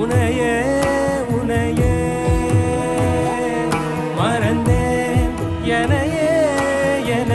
உனையே உனையே. மறந்தேன் எனையே என